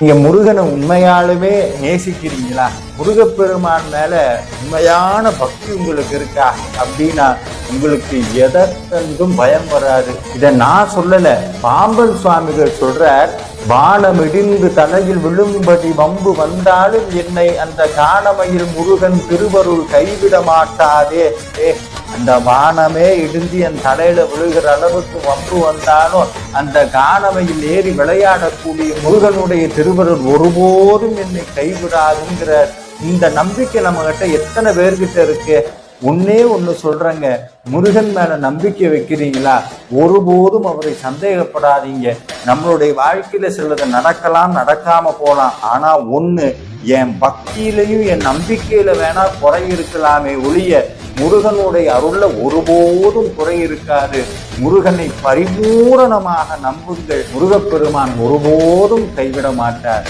நீங்க முருகனை உண்மையாலுமே நேசிக்கிறீங்களா? முருகப்பெருமான் மேல உண்மையான பக்தி உங்களுக்கு இருக்கா? அப்படின்னா உங்களுக்கு எதற்கென்றும் பயம் வராது. இதை நான் சொல்லல. பாம்பன் சுவாமிகள் சொல்றார் வானமிடிந்து தலையில் விழும்படி வம்பு வந்தாலும் என்னை அந்த காணமையில் முருகன் திருவருள் கைவிட மாட்டாதே இந்த அந்த வானமே இடிந்து என் தலையில விழுகிற அளவுக்கு வம்பு வந்தாலும் அந்த காணமையில் ஏறி விளையாடக்கூடிய முருகனுடைய திருவருள் ஒருபோதும் என்னை கைவிடாதுங்கிற இந்த நம்பிக்கை நம்ம கிட்ட எத்தனை பேர்கிட்ட இருக்கு? ஒன்னே ஒன்று சொல்றேங்க. முருகன் மேல நம்பிக்கை வைக்கிறீங்களா? ஒருபோதும் அவரை சந்தேகப்படாதீங்க. நம்மளுடைய வாழ்க்கையில சிலது நடக்கலாம் நடக்காம போலாம் ஆனா ஒன்று என் பக்தியிலையும் என் நம்பிக்கையில வேணா குறை இருக்கலாமே ஒழிய முருகனுடைய அருள்ல ஒருபோதும் குறை இருக்காது முருகனை பரிபூரணமாக நம்புங்கள். முருகப்பெருமான் ஒருபோதும் கைவிட மாட்டார்